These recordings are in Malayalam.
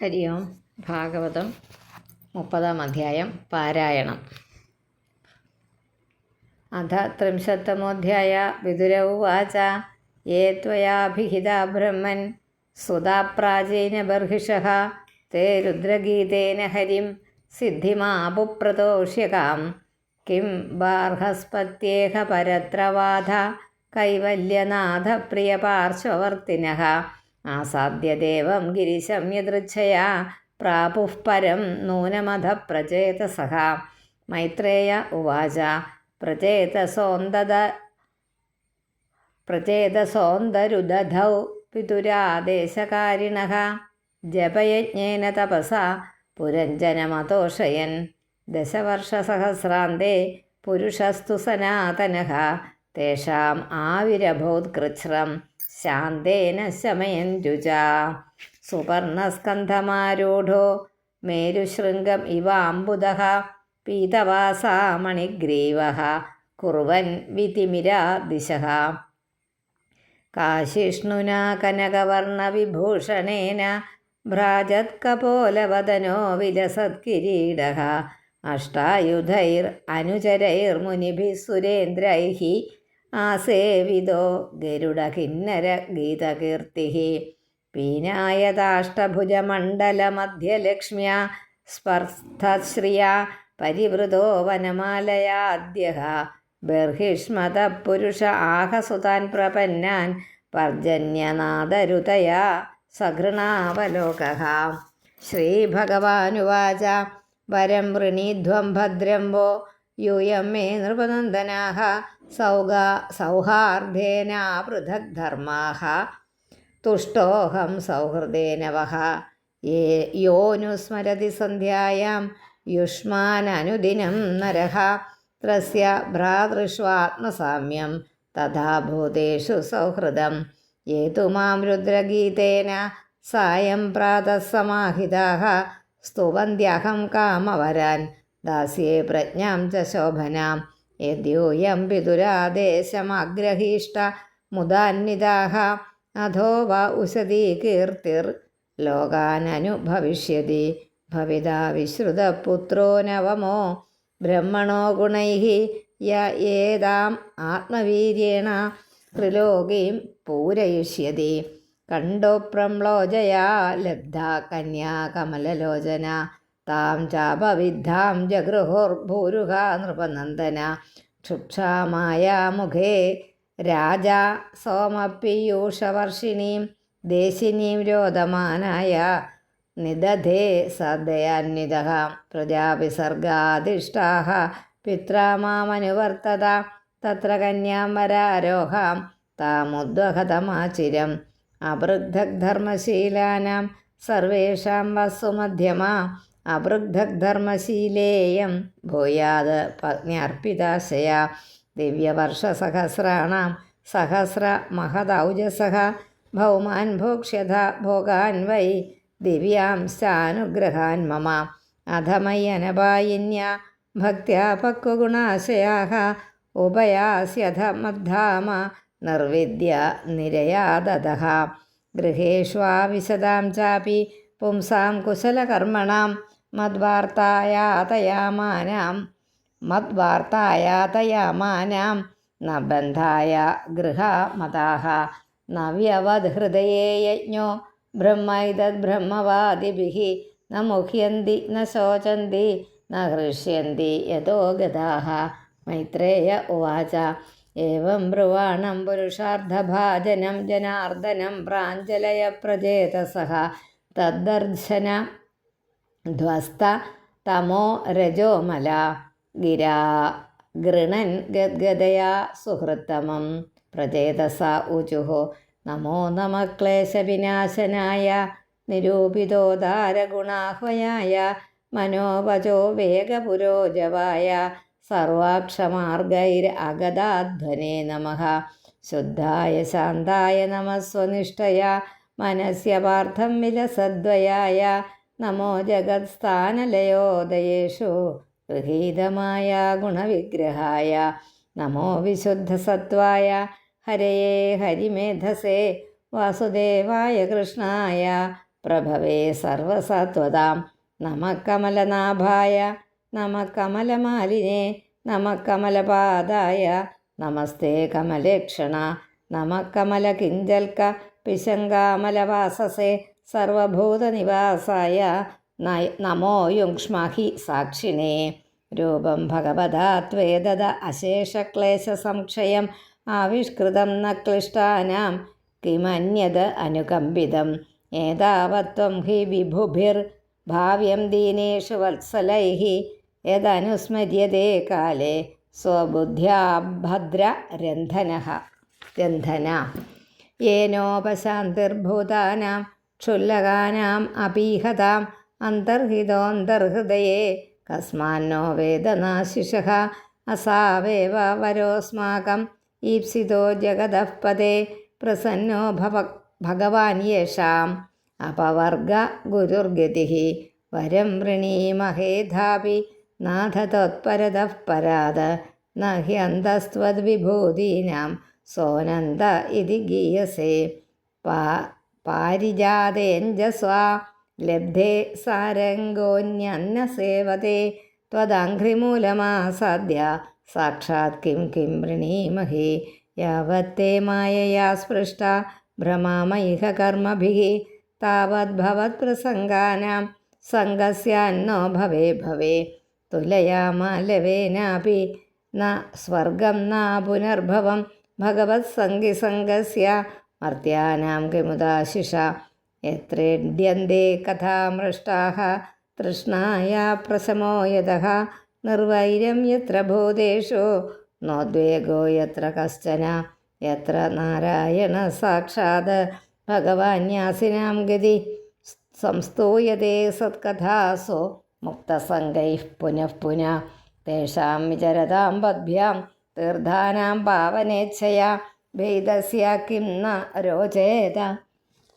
ഹരി ഓം. ഭാഗവതം മുപ്പതാം അധ്യായം. പാരായണം. അഥ ത്രിംശത്തമോധ്യായ. വിദുര ഉവാച. ഏ ത്വയാഭിഹിത ബ്രഹ്മൻ. സുതാപ്രാചീന ബർഹിഷ. തേ രുദ്രഗീതേന ഹരിം. സിദ്ധിമാപുപ്രദോഷ്യകാം. കിം ബാർഹസ്പത്യേഹ പരത്രവാധ. കൈവല്യനാഥപ്രിയ പാർശ്വവർത്തിനഹ ആസാദ്യദേവം ഗിരിശം യദൃച്ഛയാ. പ്രാപുഃ പരം നൂനമധ പ്രചേതസഹ മൈത്രേയ ഉവാച. പ്രചേതസോന്തത പ്രചേതസോന്തരുദധൗ പിതുരാദേശകാരിണ. ജപയജ്ഞേന തപസ പുരഞ്ജനമതോഷയൻ. ദശവർഷസഹസ്രാന്തേ പുരുഷസ്തു സനാതനഃ. തേഷാം ആവിരഭോത്കൃച്ഛ്രം. ശാന്തേന ശമയഞ്ജുജ സുവർണസ്കന്ധമാരൂഢോ മേരുശൃംഗം ഇവ അംബുദ പീതവാസാ മണിഗ്രീവ കുറുവൻ വിതിമിരാ ദിശ. കാശിഷ്ണുനാ കനകവർണവിഭൂഷണേന ഭ്രാജത്കപോലവദനോ വിലസത്കിരീട. അഷ്ടായുധൈർ അനുചരൈർമുനിഭിസുരേന്ദ്രൈഹി ആസേവിതോ ഗരുഡ കിന്നര ഗീതകീർത്തി പീനായതാഷ്ടഭുജമണ്ഡലമധ്യലക്ഷ്മ്യ സ്പർദ്ധശ്രിയ പരിവൃതോ വനമാലയാദ്യ ബർഹിഷ്മത പുരുഷ ആഹസുതാൻ പ്രപന്നാൻ പർജന്യനാദരുതയാ സഘൃണാവലോക ശ്രീഭഗവാനുവാച വരം വൃണീധ്വം ഭദ്രം വോ യൂയം മേ നൃപനന്ദനാः സൗഗാ സൗഹാർദ്ദേന പൃഥക് ധർമാः തുഷ്ടോഹം സൗഹൃദേന വഹ യേ യോനുസ്മരതി സന്ധ്യായാം യുഷ്മാനനുദിനം നരः തസ്യ ഭ്രാതൃഷ്വാത്മസാമ്യം തഥാ ഭൂതേഷു സൗഹൃദം. യേ തു മാം രുദ്രഗീതേന സായം പ്രാതസമാഹിതാ സ്തുവന്ത്യഹം കാമവരാൻ ദാസ്യേ പ്രജ്ഞാം ച ശോഭനാം. യദ്യൂയം പിതുരാദേശമഗ്രഹീഷ്ട മുദാന്നിതാഹ അധോ വ ഉസതി കീർത്തിർ ലോകാനനുഭവിഷ്യതി. ഭവിതാ വിശ്രുതപുത്രോ നവമോ. ബ്രഹ്മണോ ഗുണൈ യ ഏതാം ആത്മവീര്യേണ. ത്രിലോകീം പൂരയിഷ്യതി. കണ്ടോ പ്രംലോചയാ ലബ്ധ കന്യാ കമലലോചന. താം ചാപവിദ്ധാം ജഗൃഹോർഭൂരുഹ നൃപനന്ദന. ക്ഷുക്ഷാമായാമുഖേ രാജ സോമപ്പിയൂഷവർഷിണീം ദേശിനീം രോദമാനായ നിദധേ സദയാന്വിത. പ്രജാവിസർഗാധിഷ്ഠാः പിത്രാമാമനുവർത്തത തത്ര കന്യാം വരാരോഹാം താമുദ്വഹതമാചിരം. അപൃഗ്ധർമ്മശീലാനാം സർവേഷാം വസ്സുമധ്യമാ അപൃഗ്ധർമ്മശീലേയം ഭൂയാത് പത്ന്യർപ്പിതാശയ. ദിവ്യവർഷസഹസ്രാണാം സഹസ്ര മഹദൗജസഹ ഭൗമാൻ ഭോക്ഷ്യത ഭോഗാൻ വൈ ദിവ്യാംശാനുഗ്രഹാൻ മമ. അധമയ്യനപായിന്യ ഭക്ത്യാ പക്വഗുണാശയാः ഉപയാസ്യധ മദ്ധാമ നിർവിദ്യ നിരയാദതഃ ഗൃഹേഷ്വാവിശതാം ചാപി പുംസാം കുശലകർമ്മണാം മദ്വാർത്തായാതയാമാനാം. മദ്വാർത്തായാതയാമാനാം. ന ബന്ധായ ഗൃഹമതാः നവ്യവദ്ഹൃദയേ യജ്ഞോ. ബ്രഹ്മൈതദ്ബ്രഹ്മവാദിഭിः ന മുഹ്യന്തി ന ശോചന്തി. ന ഹൃഷ്യന്തി യതോ ഗതാः മൈത്രേയ ഉവാച. ഏവം ബ്രുവാണം പുരുഷാർത്ഥഭാജനം ജനാർദ്ദനം പ്രാഞ്ജലയ പ്രചേതസഃ തദ്ദർശന ധ്വസ്ത തമോ രജോമല ഗിരാ ഗൃണൻ ഗദ്ഗതയാ സുഹൃത്തമം പ്രചേതസ ഊചുः നമോ നമ ക്ലേശവിനാശനായ നിരൂപിതോദാരഗുണാഹ്വയായ മനോവചോ വേഗപുരോജവായ സർവാക്ഷമാർഗൈർ അഗതാധ്വനേ നമ. ശുദ്ധായ ശാന്തായ നമസ്വനിഷ്ഠയ മനസ്യപാർത്ഥം വിലസദ്വയായ നമോ ജഗത്സ്ഥാനലയോദയേഷു ഗൃഹീതമായ ഗുണവിഗ്രഹായ നമോ വിശുദ്ധസത്വായ ഹരയേ ഹരിമേധസേ വാസുദേവായ കൃഷ്ണായ പ്രഭവേ സർവസത്വതാം നമ കമലനാഭായ നമ കമലമാലിനെ നമ കമലപാദായ നമസ്തേ കമലേക്ഷണ നമ കമലകിഞ്ചൽക്ക പിശങ്കാമലവാസസേ സർവഭൂതനിവാസായ നമോ യുങ്ക്ഷ്മഹി സാക്ഷിണേ രൂപം ഭഗവതാ ത്വേദത അശേഷക്ലേശസംക്ഷയം ആവിഷ്കൃതം ന ക്ലിഷ്ടാനാം കിമന്യത് അനുകമ്പിതം. ഏതാവത്വം ഹി വിഭുഭിർ ഭാവ്യം ദീനേഷു വത്സലൈ യദനുസ്മര്യതേ കാലേ. സ്വബുദ്ധ്യാ ഭദ്ര രന്ധന. രന്ധന യേനോപശാന്തിർഭൂതാനാം ക്ഷുല്ലകാനാം അപീഹതാം അന്തർഹിതോന്തർഹൃദയേ കസ്മാന്നോ വേദനാശിഷ അസാവേവ വരോസ്മാകം ഈപ്സിതോ ജഗതഃ പദേ പ്രസന്നോ ഭവ ഭഗവാൻ യേഷാം അപവർഗ ഗുരുർഗതി വരം വൃണീമഹേധാപി നാഥ ത്വത്പരതഃ പരാത് നഹ്യന്തസ്ത്വദ്വിഭൂതീനാം സോനന്ത ഇതി ഗീയസേ പാ പാരിജാതേഞ്ജസ്വാ ലബ്ധേ സാരംഗോന്യന്ന സേവതേ त्वदङ्घ्रिमूलमासाद्य साक्षात् किं किं वृणीमहि यावत्ते मायया स्पृष्टा भ्रमामयिह कर्मभिः तावद्भवत्प्रसङ्गानां सङ्गस्यान्नो भवे भवे तुलया मालवेनापि न स्वर्गं न पुनर्भवं भगवत्सङ्गिसङ्गस्य മർത്യാനാം കിമുദാശിഷ എത്രേഢ്യന്തേ കഥാമൃഷ്ടാഹ തൃഷ്ണായ പ്രസമോയതഃ നിർവൈരം യത്ര ഭൂതേഷു നോദ്വേഗോ യത്ര കശ്ചന യത്ര നാരായണ സാക്ഷാത് ഭഗവാന്യാസിനാം ഗതി സംസ്ഥൂയതേ സത്കഥാസോ മുക്തസംഗൈ പുനഃ പുന തേഷാം വിചരതാം പദ്ഭ്യാം തീർത്ഥാനാം പാവനേച്ഛയാ വേദസ്യ കിം ന രോചേത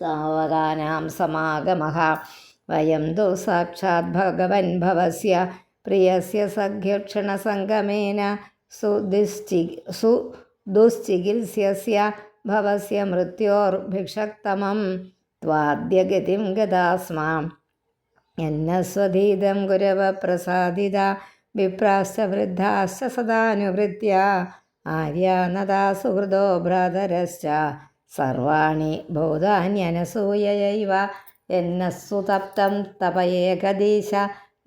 സാവകാനാം സമാഗമ വയം തു സാക്ഷാത് ഭഗവൻ ഭവസ്യ പ്രിയസ്യ സഖ്യക്ഷണസംഗമേന സുദിശ്ചി സു ദുശ്ചികിത്സ്യസ്യ ഭവസ്യ മൃത്യോർഭിക്ഷക്തമം ത്വാദ്യഗതിം ഗതാസ്മാം എന്നസ്വധീതം ഗുരവ പ്രസാദിത വിപ്രാശ്ച വൃദ്ധാശ്ച സദാനുവൃത്യ ആര്യാനദാ സുഹൃദോ ഭ്രാതരശ്ച സർവാണി ഭൂതാന്യനസൂയൈവ എന്നസ്സുതപ്തം തപയേകദീശ.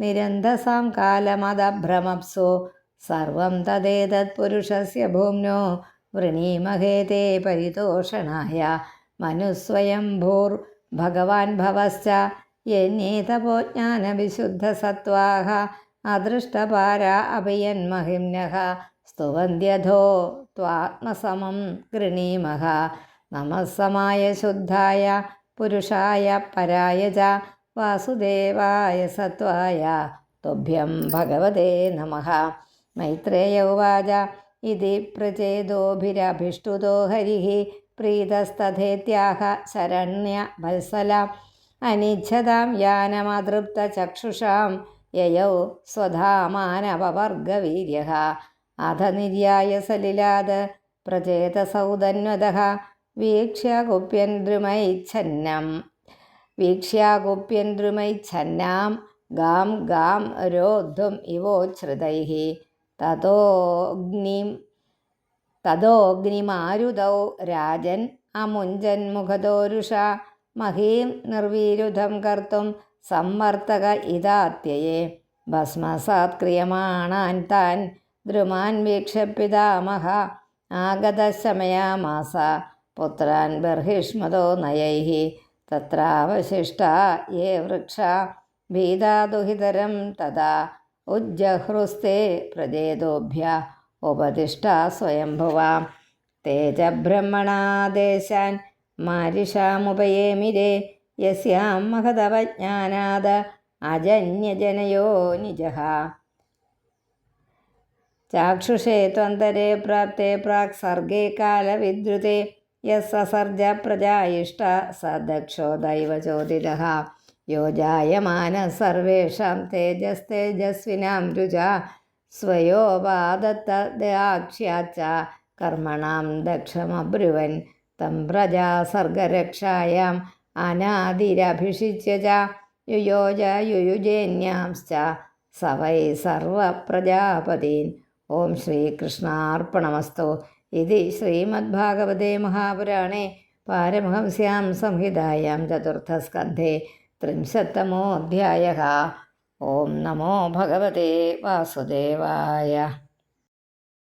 നിരന്തസാം കാലമദഭ്രമപ്സു. സർവം തദേതത് പുരുഷസ്യ ഭൂമ്നോ. വൃണീമഹേതേ പരിതോഷണായ. മനുസ്വയം ഭൂർ ഭഗവാൻ ഭവശ്ച. എന്നേതപോജ്ഞാനവിശുദ്ധസത്വാഹ അദൃഷ്ടപാര അഭിയന്മഹിംനഃ സ്തുവന്ത്യധോ ത്വാത്മസമം ഗൃണീമഹ നമസ്സമായ ശുദ്ധായ പുരുഷായ പരായ ച വാസുദേവായ സത്വായ തുഭ്യം ഭഗവതേ നമ മൈത്രേയ ഉവാച ഇതി പ്രചേതോഭിരഭിഷ്ടുതോ ഹരിः പ്രീതസ്തഥേത്യാഹ ശരണ്യ വത്സല അനിച്ഛതാം യാനമതൃപ്തചക്ഷുഷാം യയൗ സ്വധാമാനവവർഗവീര്യः അധ നിര്യായ സലിലാത് പ്രചേത സൗദന്വത വീക്ഷ്യാഗുപ്യൻ ദ്രുമൈ ഛന്നം വീക്ഷ്യാഗുപ്യൻ ദ്രുമൈ ഛന്നാം ഗാം ഗാം രോദ്ധും ഇവോച്ഛ്രുതൈ തതോഗ്നിം തതോഗ്നിമാരുതൗ രാജൻ അമുഞ്ചൻ മുഖദോരുഷ മഹീം നിർവീരുധം കർത്തും സമ്മർത്തക ഇതാത്യയെ ഭസ്മസാത്ക്രിയമാണാൻ താൻ ദ്രുമാൻ വീക്ഷ്യ പിതാമഹ ആഗതശമയാമാസ പുത്രാൻ ബർഹിഷ്മതോ നയൈ തത്രാവശിഷ്ട യേ വൃക്ഷ. ഭീതാദുഹിതരം തഥാ. ഉജ്ജഹ്രുസ്തേ പ്രജേതോഭ്യ. ഉപതിഷ്ഠ സ്വയംഭുവാം. തേജബ്രഹ്മണാദേശാൻ മാരിഷാമുപയേമിരേ. യസ്യാം മഹതവജ്ഞാനാദ. അജന്യജനയോ നിജഃ ചാക്ഷുഷേ ത്വന്തരേ പ്രാപ്തേ പ്രാക് സർഗേ കാലവിദ്രുതേ യസർജ പ്രജായിഷ്ട സ ദക്ഷോ ദൈവചോദിതഃ യോ ജായമാന സർവേഷാം തേജസ്തേജസ്വിനാം രുച. സ്വയോപാദത്തദാക്ഷ്യാച്ച കർമ്മണം ദക്ഷമബ്രുവൻ. തം പ്രജാ സർഗരക്ഷായാം അനാദിരഭിഷിച്യ ച യുയോജ യുയുജേന്യാംശ്ച. സവൈ സർവപ്രജാപതീൻ ഓം ശ്രീകൃഷ്ണാർപ്പണമസ്തു. ഇതി ശ്രീമദ്ഭാഗവതേ മഹാപുരാണേ. പാരമഹംസ്യാം സംഹിതായാം ചതുർത്ഥസ്കന്ധേ. ത്രിംശത്തമോऽധ്യായः ഓം നമോ ഭഗവതേ വാസുദേവായ.